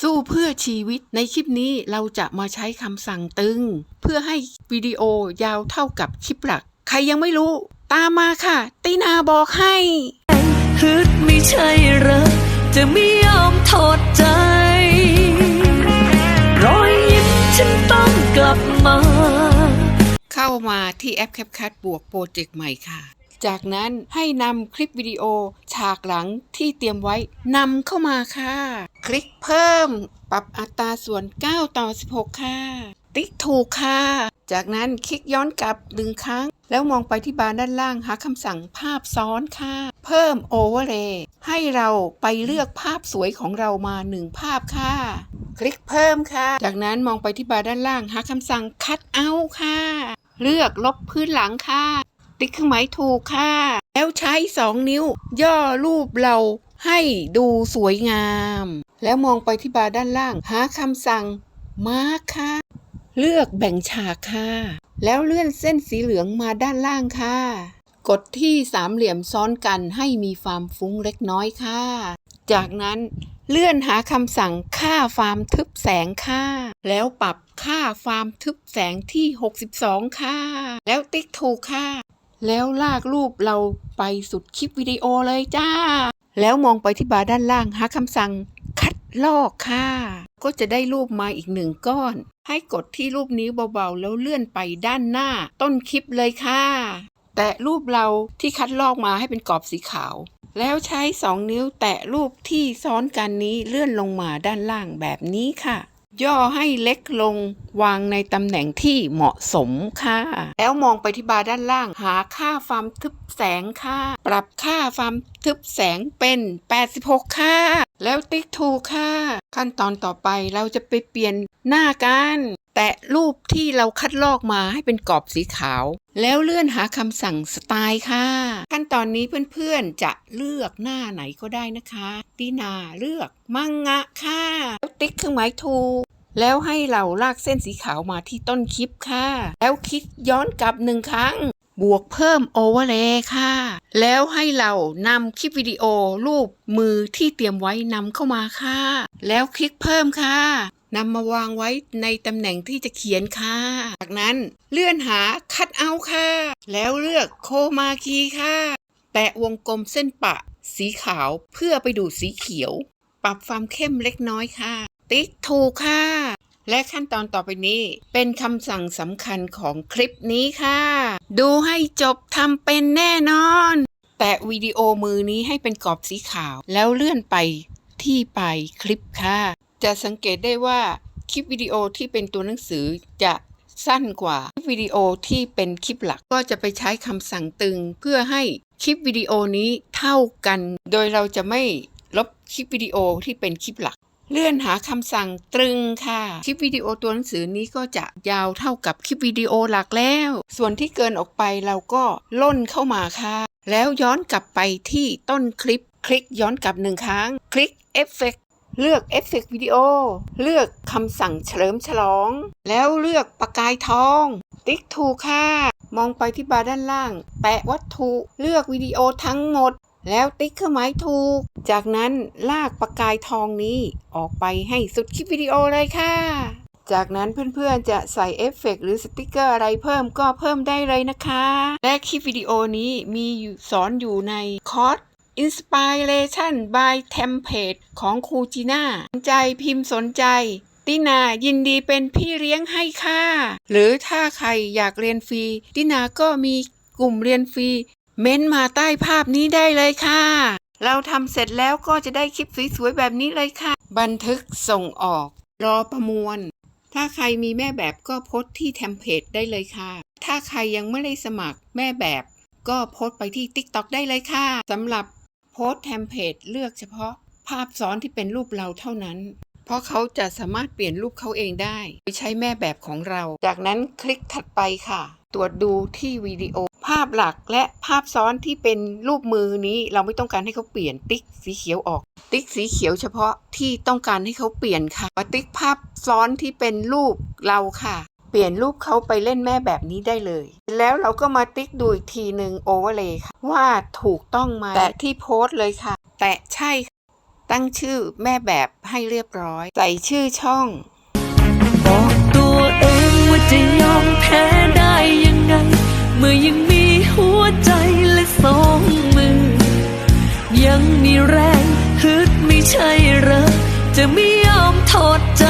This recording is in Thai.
สู้เพื่อชีวิตในคลิปนี้เราจะมาใช้คำสั่งตึง เพื่อให้วิดีโอยาวเท่ากับคลิปหลัก ใครยังไม่รู้ ตามมาค่ะตินาบอกให้ฮึดไม่ใช่เหรอจะไม่ยอมถอดใจ รอยยิ้มฉันต้องกลับมา เข้ามาที่แอป CapCut บวกโปรเจกต์ใหม่ค่ะ จากนั้นให้นำคลิปวิดีโอฉากหลังที่เตรียมไว้นำเข้ามาค่ะ คลิกเพิ่ม ปรับอัตราส่วน 9 ต่อ 16 ค่ะ ติ๊กถูกค่ะ จากนั้นคลิกย้อนกลับหนึ่งครั้ง แล้วมองไปที่บาร์ด้านล่างหาคำสั่งภาพซ้อนค่ะ เพิ่มโอเวอร์เลย์ให้เราไปเลือกภาพสวยของเรามาหนึ่งภาพค่ะ คลิกเพิ่มค่ะ จากนั้นมองไปที่บาร์ด้านล่างหาคำสั่ง cut out ค่ะ เลือกลบพื้นหลังค่ะ ติ๊กเครื่องหมายถูกค่ะ แล้วใช้2นิ้ว ย่อรูปเราให้ดูสวยงาม แล้วมองไปที่บาร์ด้านล่าง หาคำสั่ง มาคค่ะ เลือกแบ่งฉากค่ะ แล้วเลื่อนเส้นสีเหลืองมาด้านล่างค่ะ กดที่สามเหลี่ยมซ้อนกันให้มีความฟุ้งเล็กน้อยค่ะ จากนั้นเลื่อนหาคำสั่งค่าความทึบแสงค่ะแล้วปรับค่าความทึบแสงที่ 62 ค่ะแล้วติ๊กถูกค่ะ แล้วลากรูปเราไปสุดคลิปวิดีโอเลยจ้า แล้วมองไปที่บาร์ด้านล่างหาคำสั่ง คัดลอกค่ะ ก็จะได้รูปมาอีกหนึ่งก้อน ให้กดที่รูปนิ้วเบาๆ แล้วเลื่อนไปด้านหน้า ต้นคลิปเลยค่ะ แตะรูปเราที่คัดลอกมาให้เป็นกรอบสีขาว แล้วใช้2นิ้วแตะรูปที่ซ้อนกันนี้เลื่อนลงมาด้านล่างแบบนี้ค่ะ ย่อให้เล็กลงวางในตำแหน่งที่เหมาะสมค่ะ แล้วมองไปที่บาร์ด้านล่างหาค่าความทึบแสงค่ะ ปรับค่าความทึบแสงเป็น 86 ค่ะ แล้วติ๊กถูกค่ะ ขั้นตอนต่อไปเราจะไปเปลี่ยนหน้ากันแตะรูปที่เราคัดลอกมาให้เป็นกรอบสีขาว แล้วเลื่อนหาคำสั่งสไตล์ค่ะ ขั้นตอนนี้เพื่อนๆจะเลือกหน้าไหนก็ได้นะคะตีนาเลือกมังงะค่ะแล้วติ๊กเครื่องหมายถูกแล้วให้เราลากเส้นสีขาวมาที่ต้นคลิปค่ะ แล้วคลิกย้อนกลับหนึ่งครั้ง บวกเพิ่มโอเวอร์เลย์ค่ะ แล้วให้เรานำคลิปวิดีโอรูปมือที่เตรียมไว้นำเข้ามาค่ะ แล้วคลิกเพิ่มค่ะ นำมาวางไว้ในตำแหน่งที่จะเขียนค่ะ จากนั้นเลื่อนหาคัดเอาค่ะ แล้วเลือกโคมาคีค่ะแตะวงกลมเส้นปะ สีขาวเพื่อไปดูสีเขียว ปรับความเข้มเล็กน้อยค่ะ ติ๊กถูกค่ะ และขั้นตอนต่อไปนี้เป็นคำสั่งสำคัญของคลิปนี้ค่ะ ดูให้จบทำเป็นแน่นอนแตะวิดีโอมือนี้ให้เป็นกรอบสีขาว แล้วเลื่อนไปที่ไปคลิปค่ะ จะสังเกตได้ว่าคลิปวิดีโอที่เป็นตัวหนังสือจะสั้นกว่าคลิปวิดีโอที่เป็นคลิปหลักก็จะไปใช้คำสั่งตึง เพื่อให้คลิปวิดีโอนี้เท่ากัน โดยเราจะไม่ลบคลิปวิดีโอที่เป็นคลิปหลัก เลื่อนหาคำสั่งตรึงค่ะ คลิปวิดีโอตัวหนังสือนี้ก็จะยาวเท่ากับคลิปวิดีโอหลักแล้ว ส่วนที่เกินออกไปเราก็ล่นเข้ามาค่ะ แล้วย้อนกลับไปที่ต้นคลิป คลิกย้อนกลับหนึ่งครั้ง คลิกเอฟเฟก เลือกเอฟเฟกวิดีโอ เลือกคำสั่งเฉลิมฉลอง แล้วเลือกประกายทอง ติ๊กถูกค่ะ มองไปที่บาร์ด้านล่างแตะวัตถุเลือกวิดีโอทั้งหมด แล้วติ๊กเครื่องหมายถูก จากนั้นลากประกายทองนี้ออกไปให้สุดคลิปวิดีโอเลยค่ะ จากนั้นเพื่อนๆจะใส่เอฟเฟกต์หรือสติกเกอร์อะไรเพิ่มก็เพิ่มได้เลยนะคะ และคลิปวิดีโอนี้มีสอนอยู่ในคอร์ส Inspiration by Template ของครูจีน่าสนใจพิมพ์สนใจ ตินายินดีเป็นพี่เลี้ยงให้ค่ะ หรือถ้าใครอยากเรียนฟรี ตินาก็มีกลุ่มเรียนฟรี เม้นมาใต้ภาพนี้ได้เลยค่ะ เราทำเสร็จแล้วก็จะได้คลิปสวยๆแบบนี้เลยค่ะ บันทึกส่งออก รอประมวล ถ้าใครมีแม่แบบก็โพสที่เทมเพลตได้เลยค่ะ ถ้าใครยังไม่ได้สมัครแม่แบบก็โพสไปที่ TikTok ได้เลยค่ะสำหรับ สต์เทมเพลตเลือกเฉพาะภาพซ้อนที่เป็นรูปเราเท่านั้น เพราะเขาจะสามารถเปลี่ยนรูปเขาเองได้โดยใช้แม่แบบของเรา จากนั้นคลิกถัดไปค่ะ ตรวจดูที่วิดีโอ ภาพหลักและภาพซ้อนที่เป็นรูปมือนี้ เราไม่ต้องการให้เขาเปลี่ยนติ๊กสีเขียวออก ติ๊กสีเขียวเฉพาะที่ต้องการให้เขาเปลี่ยนค่ะมาติ๊กภาพซ้อนที่เป็นรูปเราค่ะ เปลี่ยนรูปเขาไปเล่นแม่แบบนี้ได้เลย แล้วเราก็มาติ๊กดูอีกทีหนึ่งโอเวอร์เลยค่ะ ว่าถูกต้องไหมแตะที่โพสต์เลยค่ะ แตะใช่ค่ะตั้งชื่อแม่แบบให้เรียบร้อย ใส่ชื่อช่อง บอกตัวเองว่าจะยอมแพ้ได้ยังไง เมื่อยังมีหัวใจและสองมือ ยังมีแรงฮึดไม่ใช่เหรอจะไม่ยอมถอดใจ